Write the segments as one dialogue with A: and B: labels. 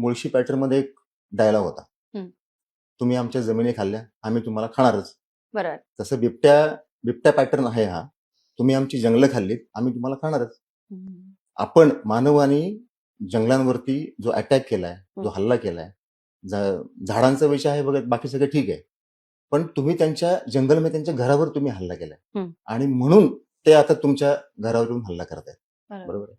A: मुळशी पॅटर्नमध्ये एक डायलॉग होता. तुम्ही आमच्या जमिनी खाल्ल्या आम्ही तुम्हाला खाणारच
B: बरोबर
A: तसं बिबट्या बिबट्या पॅटर्न आहे हा तुम्ही आमची जंगलं खाल्लीत आम्ही तुम्हाला खाणारच. आपण मानवाने जंगलांवरती जो अटॅक केलाय जो. हल्ला केलाय झाडांचा विषय आहे बघत बाकी सगळं ठीक आहे पण तुम्ही त्यांच्या जंगलमध्ये त्यांच्या घरावर तुम्ही हल्ला केलाय. आणि म्हणून ते आता तुमच्या घरावर येऊन हल्ला करतायत
B: बरोबर.
A: बरोबर आहे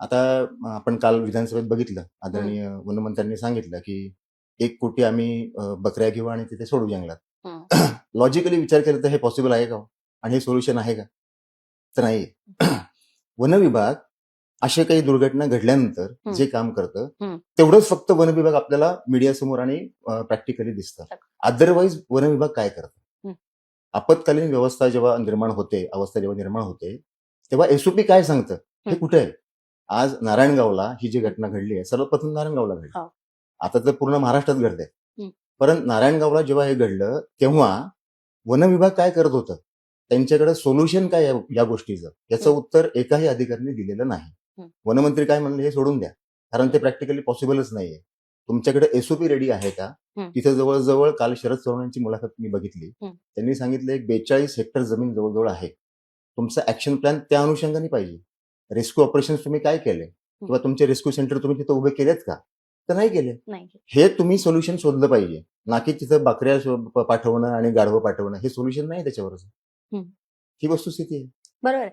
A: आता आपण काल विधानसभेत बघितलं आदरणीय वनमंत्र्यांनी सांगितलं की एक कोटी आम्ही बकऱ्या घेऊ आणि तिथे सोडू जंगलात. लॉजिकली विचार केला तर हे पॉसिबल आहे का हो? आणि हे सोल्युशन आहे का तर नाही वन विभाग अशा काही दुर्घटना घडल्यानंतर. जे काम करतं. तेवढंच फक्त वन विभाग आपल्याला मीडियासमोर आणि प्रॅक्टिकली दिसतं अदरवाईज वन विभाग काय करतं. आपत्कालीन व्यवस्था जेव्हा निर्माण होते अवस्था जेव्हा निर्माण होते तेव्हा एसओपी काय सांगतं हे. कुठे आहे आज नारायणगावला ही जी घटना घडली आहे सर्वप्रथम नारायणगावला घडली
B: हो.
A: आता तर पूर्ण महाराष्ट्रात घडते. परंतु नारायणगावला जेव्हा हे घडलं तेव्हा वन विभाग काय करत होतं त्यांच्याकडे सोल्युशन काय या गोष्टीचं याचं. उत्तर एकाही अधिकाऱ्यांनी दिलेलं नाही. वनमंत्री काय म्हणले हे सोडून द्या कारण ते प्रॅक्टिकली पॉसिबलच नाहीये तुमच्याकडे एसओपी रेडी आहे का. तिथे जवळजवळ काल शरद चव्हाण यांची मुलाखत मी बघितली. त्यांनी सांगितलं एक बेचाळीस हेक्टर जमीन जवळजवळ आहे तुमचा ऍक्शन प्लॅन त्या अनुषंगाने पाहिजे रेस्क्यू ऑपरेशन तुम्ही काय केले? किंवा तुमचे रेस्क्यू सेंटर तुम्ही तिथे उभे केलेत का? तर नाही केले. हे तुम्ही सोल्युशन शोधलं पाहिजे. ना की तिथं बकऱ्या पाठवणं आणि गाढवं पाठवणं. हे सोल्युशन नाही त्याच्यावरच
B: हम्म.
A: ही वस्तुस्थिती आहे.
B: बरोबर. आहे.